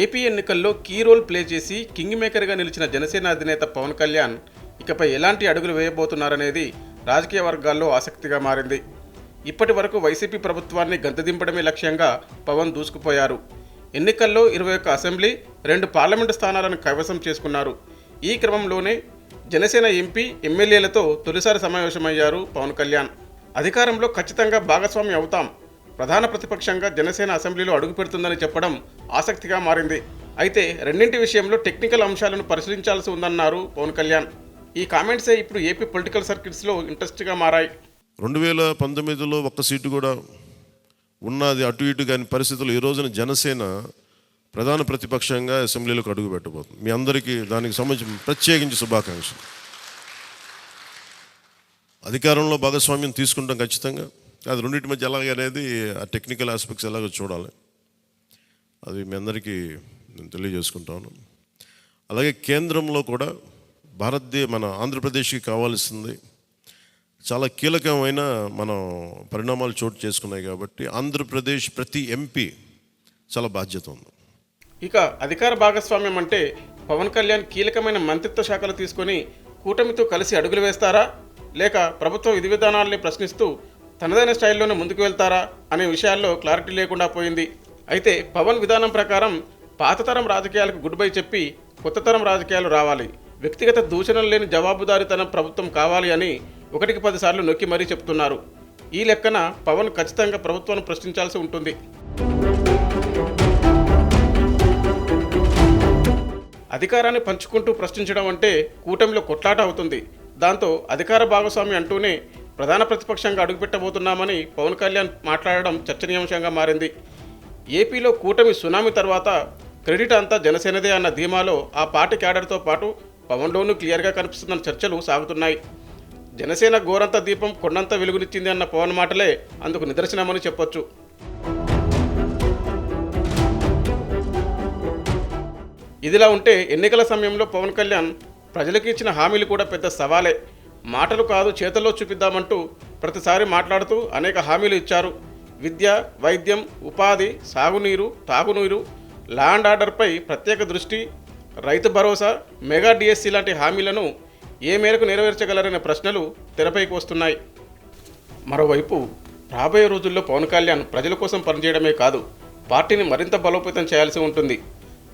AP ఎన్నికల్లో key role play చేసి king మేకర్గా నిలిచిన జనసేన అధినేత పవన్ కళ్యాణ్ ఇకపై ఎలాంటి అడుగులు వేయబోతున్నారనేది రాజకీయ వర్గాల్లో ఆసక్తిగా మారింది. ఇప్పటి వరకు వైసీపీ ప్రభుత్వాన్ని గంతదింపడమే లక్ష్యంగా పవన్ దూసుకుపోయారు. ఎన్నికల్లో ఇరవై ఒక్క అసెంబ్లీ రెండు పార్లమెంటు స్థానాలను కైవసం చేసుకున్నారు. ఈ క్రమంలోనే జనసేన ఎంపీ ఎమ్మెల్యేలతో తొలిసారి సమావేశమయ్యారు పవన్ కళ్యాణ్. అధికారంలో ఖచ్చితంగా భాగస్వామి అవుతాం. ప్రధాన ప్రతిపక్షంగా జనసేన అసెంబ్లీలో అడుగుపెడుతుందని చెప్పడం ఆసక్తిగా మారింది. అయితే రెండింటి విషయంలో టెక్నికల్ అంశాలను పరిశీలించాల్సి ఉందన్నారు పవన్ కళ్యాణ్. ఈ కామెంట్సే ఇప్పుడు ఏపీ పొలిటికల్ సర్కిల్స్లో ఇంట్రెస్ట్గా మారాయి. రెండు వేల పంతొమ్మిదిలో ఒక్క సీటు కూడా ఉన్నది అటు ఇటు కాని పరిస్థితులు ఈ రోజున జనసేన ప్రధాన ప్రతిపక్షంగా అసెంబ్లీలోకి అడుగు పెట్టబోతుంది. మీ అందరికీ దానికి సంబంధించి ప్రత్యేకించి శుభాకాంక్షలు. అధికారంలో భాగస్వామ్యం తీసుకుంటాం ఖచ్చితంగా. అది రెండింటి మధ్య ఎలాగనేది ఆ టెక్నికల్ ఆస్పెక్ట్స్ ఎలాగో చూడాలి. అది మీ అందరికీ నేను తెలియజేసుకుంటాను. అలాగే కేంద్రంలో కూడా భారతదేశ మన ఆంధ్రప్రదేశ్కి కావాల్సింది. చాలా కీలకమైన మనం పరిణామాలు చోటు చేసుకున్నాయి కాబట్టి ఆంధ్రప్రదేశ్ ప్రతి ఎంపీ చాలా బాధ్యత ఉంది. ఇక అధికార భాగస్వామ్యం అంటే పవన్ కళ్యాణ్ కీలకమైన మంత్రిత్వ శాఖలు తీసుకొని కూటమితో కలిసి అడుగులు వేస్తారా? లేక ప్రభుత్వ విధి విధానాల్ని ప్రశ్నిస్తూ తనదైన స్టైల్లోనే ముందుకు వెళ్తారా అనే విషయాల్లో క్లారిటీ లేకుండా పోయింది. అయితే పవన్ విధానం ప్రకారం పాతతరం రాజకీయాలకు గుడ్ బై చెప్పి కొత్త తరం రాజకీయాలు రావాలి. వ్యక్తిగత దూషణలు లేని జవాబుదారీతనం ప్రభుత్వం కావాలి అని ఒకటికి పదిసార్లు నొక్కి మరీ చెప్తున్నారు. ఈ లెక్కన పవన్ ఖచ్చితంగా ప్రభుత్వాన్ని ప్రశ్నించాల్సి ఉంటుంది. అధికారాన్ని పంచుకుంటూ ప్రశ్నించడం అంటే కూటమిలో కొట్లాట అవుతుంది. దాంతో అధికార భాగస్వామి అంటూనే ప్రధాన ప్రతిపక్షంగా అడుగుపెట్టబోతున్నామని పవన్ కళ్యాణ్ మాట్లాడడం చర్చనీయాంశంగా మారింది. ఏపీలో కూటమి సునామీ తర్వాత క్రెడిట్ అంతా జనసేనదే అన్న ధీమాలో ఆ పార్టీ క్యాడర్తో పాటు పవన్లోనూ క్లియర్గా కనిపిస్తున్న చర్చలు సాగుతున్నాయి. జనసేన గోరంత దీపం కొండంత వెలుగునిచ్చింది అన్న పవన్ మాటలే అందుకు నిదర్శనమని చెప్పొచ్చు. ఇదిలా ఉంటే ఎన్నికల సమయంలో పవన్ కళ్యాణ్ ప్రజలకు ఇచ్చిన హామీలు కూడా పెద్ద సవాలే. మాటలు కాదు చేతల్లో చూపిద్దామంటూ ప్రతిసారి మాట్లాడుతూ అనేక హామీలు ఇచ్చారు. విద్య వైద్యం ఉపాధి సాగునీరు తాగునీరు ల్యాండ్ ఆర్డర్పై ప్రత్యేక దృష్టి రైతు భరోసా మెగా డిఎస్సి లాంటి హామీలను ఏ మేరకు నెరవేర్చగలరనే ప్రశ్నలు తెరపైకి వస్తున్నాయి. మరోవైపు రాబోయే రోజుల్లో పవన్ కళ్యాణ్ ప్రజల కోసం పనిచేయడమే కాదు పార్టీని మరింత బలోపేతం చేయాల్సి ఉంటుంది.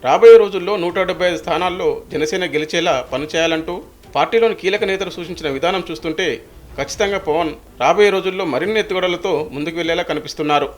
రాబోయే రోజుల్లో నూట డెబ్బై ఐదు స్థానాల్లో జనసేన గెలిచేలా పనిచేయాలంటూ పార్టీలోని కీలక నేతలు సూచించిన విధానం చూస్తుంటే ఖచ్చితంగా పవన్ రాబోయే రోజుల్లో మరిన్ని ఎత్తుగడలతో ముందుకు వెళ్ళేలా కనిపిస్తున్నారు.